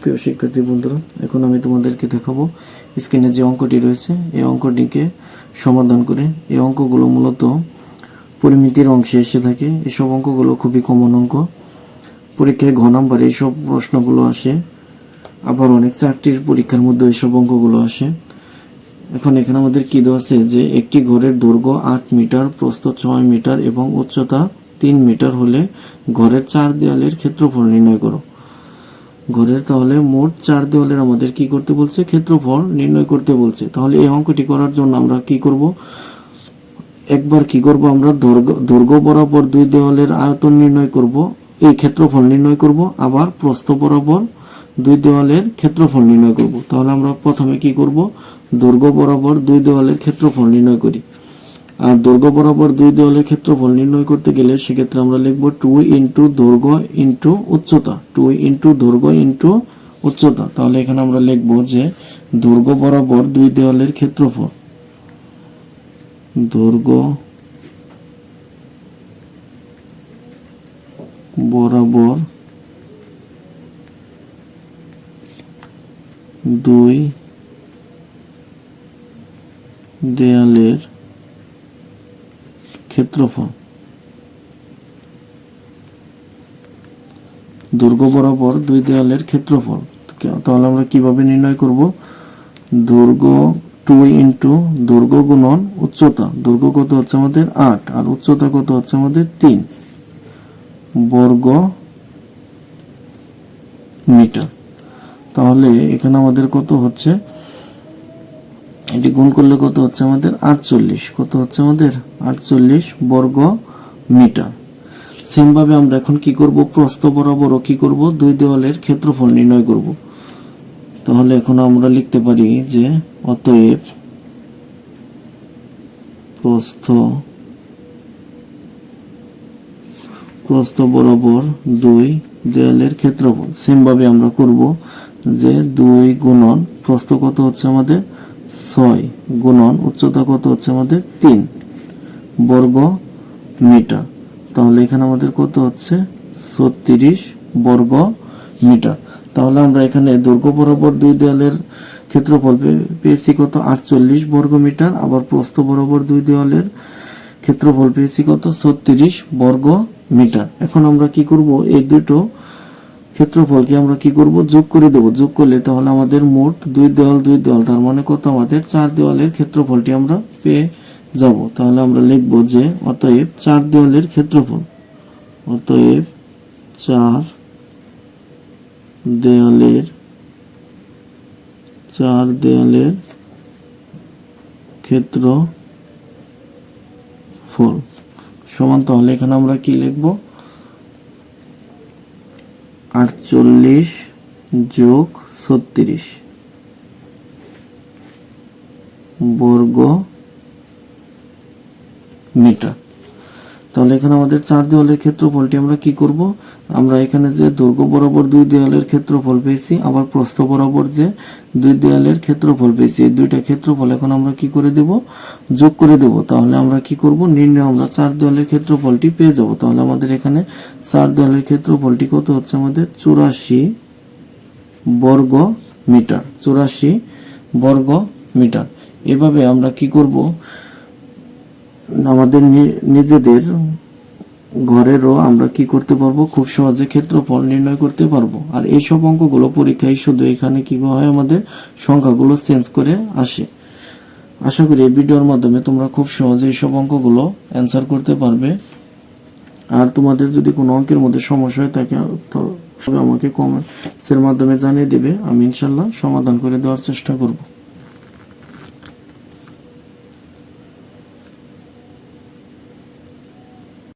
প্রিয় শিক্ষার্থী বন্ধুরা। এখন আমি তোমাদেরকে দেখাবো স্ক্রিনে যে অঙ্কটি রয়েছে, এই অঙ্কটিকে সমাধান করে এই অঙ্কগুলো মূলত পরিমিতির অংশে এসে থাকে। এসব অঙ্কগুলো খুবই কমন অঙ্ক। পরীক্ষায় ঘ নাম্বারে এইসব প্রশ্নগুলো আসে। আবার অনেক চাকরির পরীক্ষার মধ্যে এইসব অঙ্কগুলো আসে। এখন এখানে আমাদের কী দেওয়া আছে যে, একটি ঘরের দৈর্ঘ্য আট মিটার, প্রস্থ ছয় মিটার এবং উচ্চতা তিন মিটার হলে ঘরের চার দেওয়ালের ক্ষেত্রফল নির্ণয় করো। ঘরের তাহলে মোট চার দেওয়ালের আমাদের কি করতে বলছে? ক্ষেত্রফল নির্ণয় করতে বলছে। তাহলে এই অঙ্কটি করার জন্য আমরা কি করব? একবার কি করব আমরা? দৈর্ঘ্য বরাবর দুই দেওয়ালের আয়তন নির্ণয় করব, এই ক্ষেত্রফল নির্ণয় করব। আবার প্রস্থ বরাবর দুই দেওয়ালের ক্ষেত্রফল নির্ণয় করব। তাহলে আমরা প্রথমে কি করব? দৈর্ঘ্য বরাবর দুই দেওয়ালের ক্ষেত্রফল নির্ণয় করি। আর দৈর্ঘ্য বরাবর দুই দেওয়ালের ক্ষেত্রফল নির্ণয় করতে গেলে সেক্ষেত্রে আমরা লিখব টু ইন্টু দৈর্ঘ্য ইন্টু উচ্চতা টু ইন্টু দৈর্ঘ্য ইন্টু উচ্চতা। তাহলে এখানে আমরা লিখব যে দৈর্ঘ্য বরাবর দুই দেওয়ালের ক্ষেত্রফল দৈর্ঘ্য বরাবর দুই দেয়ালের ক্ষেত্রফল। দুর্গ বরাবর দুই দেয়ালের ক্ষেত্রফল। তাহলে আমরা কীভাবে নির্ণয় করব? দুর্গ টু ইন্টু দুর্গ গুণন উচ্চতা। দুর্গ কত হচ্ছে আমাদের আট, আর উচ্চতা কত হচ্ছে আমাদের তিন। বর্গ মিটার। তাহলে এখানে আমাদের কত হচ্ছে? এটি গুণ করলে কত হচ্ছে আমাদের? আটচল্লিশ। কত হচ্ছে আমাদের? আটচল্লিশ বর্গ মিটার। সেম ভাবে আমরা এখন কি করব? প্রস্থ বরাবরও কি করব? দুই দেওয়ালের ক্ষেত্রফল নির্ণয় করব। তাহলে এখন আমরা লিখতে পারি যে অতএব প্রস্থ প্রস্থ বরাবর দুই দেয়ালের ক্ষেত্রফল। সেম ভাবে আমরা করব যে দুই গুণন প্রস্থ কত হচ্ছে আমাদের? ছয় গুণন উচ্চতা কত হচ্ছে আমাদের? তিন বর্গ মিটার। তাহলে এখানে আমাদের কত হচ্ছে? ছত্রিশ বর্গ মিটার। তাহলে আমরা এখানে দৈর্ঘ্য বরাবর দুই দেওয়ালের ক্ষেত্রফল পেয়েছি কত? আটচল্লিশ বর্গ মিটার। আবার প্রস্থ বরাবর দুই দেওয়ালের ক্ষেত্রফল পেয়েছি কত? ছত্রিশ বর্গ মিটার। এখন আমরা কি করব? এই দুটো ক্ষেত্রফলকে আমরা কি করব? যোগ করে দেব। যোগ করলে তাহলে আমাদের মোট দুই দেওয়াল দুই দেওয়াল। তার মানে কত আমাদের? চার দেওয়ালের ক্ষেত্রফলটি আমরা পেয়ে যাব। তাহলে আমরা লিখব যে, অতএব চার দেওয়ালের ক্ষেত্রফল, অতএব চার দেওয়ালের চার দেওয়ালের ক্ষেত্র ফল সমান তাহলে এখানে আমরা কি লিখব? আটচল্লিশ যোগ ছত্রিশ। বর্গ মিটার। তাহলে এখানে আমাদের চার দেওয়ালের ক্ষেত্রফলটি আমরা কি করব? আমরা এখানে যে দৈর্ঘ্য বরাবর দুই দেওয়ালের ক্ষেত্রফল পেয়েছি, আবার প্রস্থ বরাবর যে দুই দেওয়ালের ক্ষেত্রফল পেয়েছি, এই দুইটা ক্ষেত্রফল এখন আমরা কি করে দেব? যোগ করে দেব। তাহলে আমরা কি করব? নির্ণয় আমরা চার দেওয়ালের ক্ষেত্রফলটি পেয়ে যাব। তাহলে আমাদের এখানে চার দেওয়ালের ক্ষেত্রফলটি কত হচ্ছে আমাদের? চুরাশি বর্গ মিটার, চুরাশি বর্গ মিটার। এভাবে আমরা কি করব? আমাদের নিজেদের ঘরেরও আমরা কি করতে পারব? খুব সহজে ক্ষেত্রফল নির্ণয় করতে পারব। আর এইসব অঙ্কগুলো পরীক্ষায় শুধু এখানে কি হয়? আমাদের সংখ্যাগুলো চেঞ্জ করে আসে। আশা করি এই ভিডিওর মাধ্যমে তোমরা খুব সহজে এইসব অঙ্কগুলো অ্যান্সার করতে পারবে। আর তোমাদের যদি কোনো অঙ্কের মধ্যে সমস্যা হয় থাকে, তো আমাকে কমেন্টসের মাধ্যমে জানিয়ে দেবে। আমি ইনশাল্লাহ সমাধান করে দেওয়ার চেষ্টা করব।